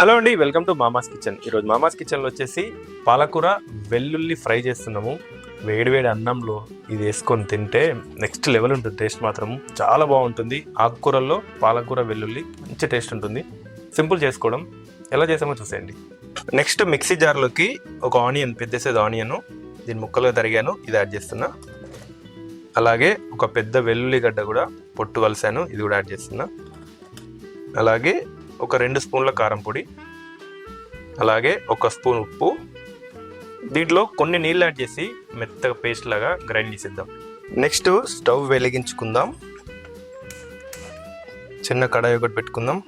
Hello అండి welcome to మామాస్ kitchen. ఈరోజు మామాస్ కిచెన్లో వచ్చేసి పాలకూర వెల్లుల్లి ఫ్రై చేస్తున్నాము. వేడివేడి అన్నంలో ఇది వేసుకొని తింటే నెక్స్ట్ లెవెల్ ఉంటుంది టేస్ట్ మాత్రం చాలా బాగుంటుంది. ఆకుకూరల్లో పాలకూర వెల్లుల్లి మంచి టేస్ట్ ఉంటుంది. సింపుల్ చేసుకోవడం. ఎలా చేసామో చూసేయండి. నెక్స్ట్ మిక్సీ జార్లోకి ఒక ఆనియన్ పెద్ద సైజ్ ఆనియన్ దీని ముక్కలుగా తరిగాను ఇది యాడ్ చేస్తున్నా. అలాగే ఒక పెద్ద వెల్లుల్లి గడ్డ కూడా పొట్టు కలిసాను ఇది కూడా యాడ్ చేస్తున్నా. అలాగే ఒక రెండు స్పూన్ల కారం పొడి అలాగే ఒక స్పూన్ ఉప్పు. దీంట్లో కొన్ని నీళ్ళు యాడ్ చేసి మెత్తగా పేస్ట్ లాగా గ్రైండ్ చేసేద్దాం. నెక్స్ట్ స్టవ్ వెలిగించుకుందాం. చిన్న కడాయి ఒకటి పెట్టుకుందాం.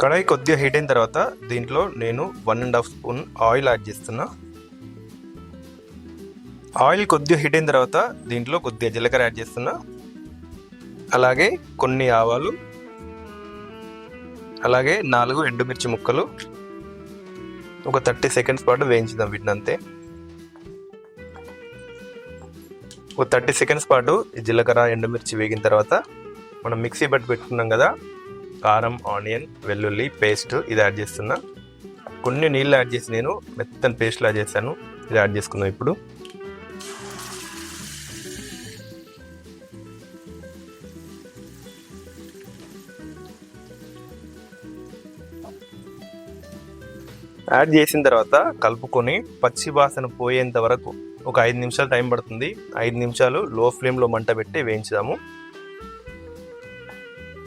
కడాయి కొద్దిగా హీట్ అయిన తర్వాత దీంట్లో నేను one and half spoon oil add చేస్తున్నా. ఆయిల్ కొద్దిగా హీట్ అయిన తర్వాత దీంట్లో కొద్దిగా జీలకర్ర యాడ్ చేస్తున్నా. అలాగే కొన్ని ఆవాలు అలాగే నాలుగు ఎండుమిర్చి ముక్కలు. ఒక థర్టీ సెకండ్స్ పాటు వేయించుదాం వీటిని అంతే ఒక థర్టీ సెకండ్స్ పాటు జీలకర్ర ఎండుమిర్చి వేగిన తర్వాత మనం మిక్సీ బట్టి పెట్టుకున్నాం కదా కారం ఆనియన్ వెల్లుల్లి పేస్ట్ ఇది యాడ్ చేస్తున్నా. కొన్ని నీళ్ళు యాడ్ చేసి నేను మెత్తని పేస్ట్లు యాడ్ చేశాను. ఇది యాడ్ చేసుకుందాం ఇప్పుడు. యాడ్ చేసిన తర్వాత కలుపుకొని పచ్చి వాసన పోయేంత వరకు ఒక ఐదు నిమిషాలు టైం పడుతుంది. ఐదు నిమిషాలు లో ఫ్లేమ్లో మంట పెట్టి వేయించుదాము.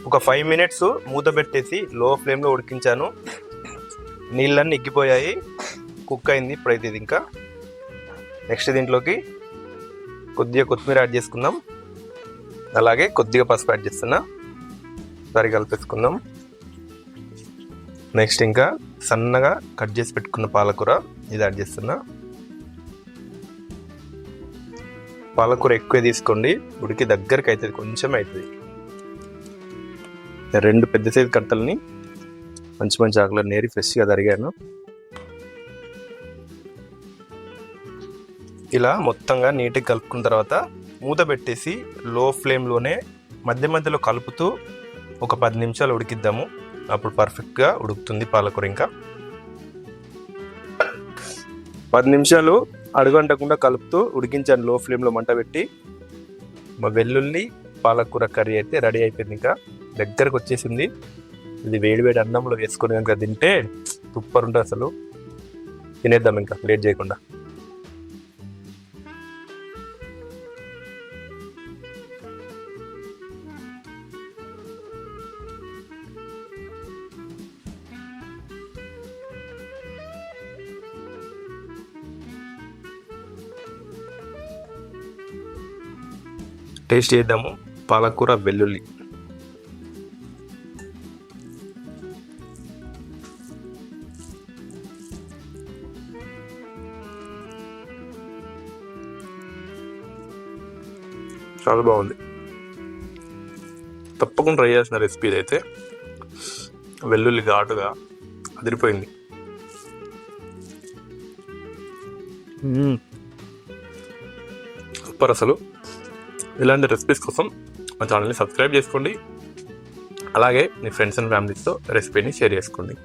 ఒక ఫైవ్ మినిట్స్ మూత పెట్టేసి లో ఫ్లేమ్లో ఉడికించాను. నీళ్ళన్నీ ఎగ్గిపోయాయి. కుక్ అయింది ఇప్పుడైతే ఇది ఇంకా. నెక్స్ట్ దీంట్లోకి కొద్దిగా కొత్తిమీర యాడ్ చేసుకుందాం. అలాగే కొద్దిగా పసుపు యాడ్ చేస్తున్నా. సరి కలిపేసుకుందాం. నెక్స్ట్ ఇంకా సన్నగా కట్ చేసి పెట్టుకున్న పాలకూర ఇది యాడ్ చేస్తున్నా. పాలకూర ఎక్కువ తీసుకోండి ఉడికి దగ్గరికి అవుతుంది కొంచెం అవుతుంది రెండు పెద్ద సైజు కట్టలని మంచి మంచి ఆకులు నేరి ఫ్రెష్గా తరిగాను. ఇలా మొత్తంగా నీట్గా కలుపుకున్న తర్వాత మూత పెట్టేసి లో ఫ్లేమ్లోనే మధ్య మధ్యలో కలుపుతూ ఒక పది నిమిషాలు ఉడికిద్దాము. అప్పుడు పర్ఫెక్ట్గా ఉడుకుతుంది పాలకూర ఇంకా. పది నిమిషాలు అడుగంటకుండా కలుపుతూ ఉడికించాను లో ఫ్లేమ్లో మంట పెట్టి. మా వెల్లుల్లి పాలకూర కర్రీ అయితే రెడీ అయిపోయింది ఇంకా. దగ్గరకు వచ్చేసింది. ఇది వేడి వేడి అన్నంలో వేసుకొని కనుక తింటే సూపర్ ఉంటుంది అసలు. తినేద్దాం ఇంకా లేట్ చేయకుండా. టేస్ట్ చేద్దాము. పాలకూర వెల్లుల్లి. చాలా బాగుంది. తప్పకుండా ట్రై చేసిన రెసిపీ అయితే వెల్లుల్లి ఘాటుగా అదిరిపోయింది. సూపర్ అసలు. ఇలాంటి రెసిపీస్ కోసం మా ఛానల్ని సబ్స్క్రైబ్ చేసుకోండి. అలాగే మీ ఫ్రెండ్స్ అండ్ ఫ్యామిలీస్తో రెసిపీని షేర్ చేసుకోండి.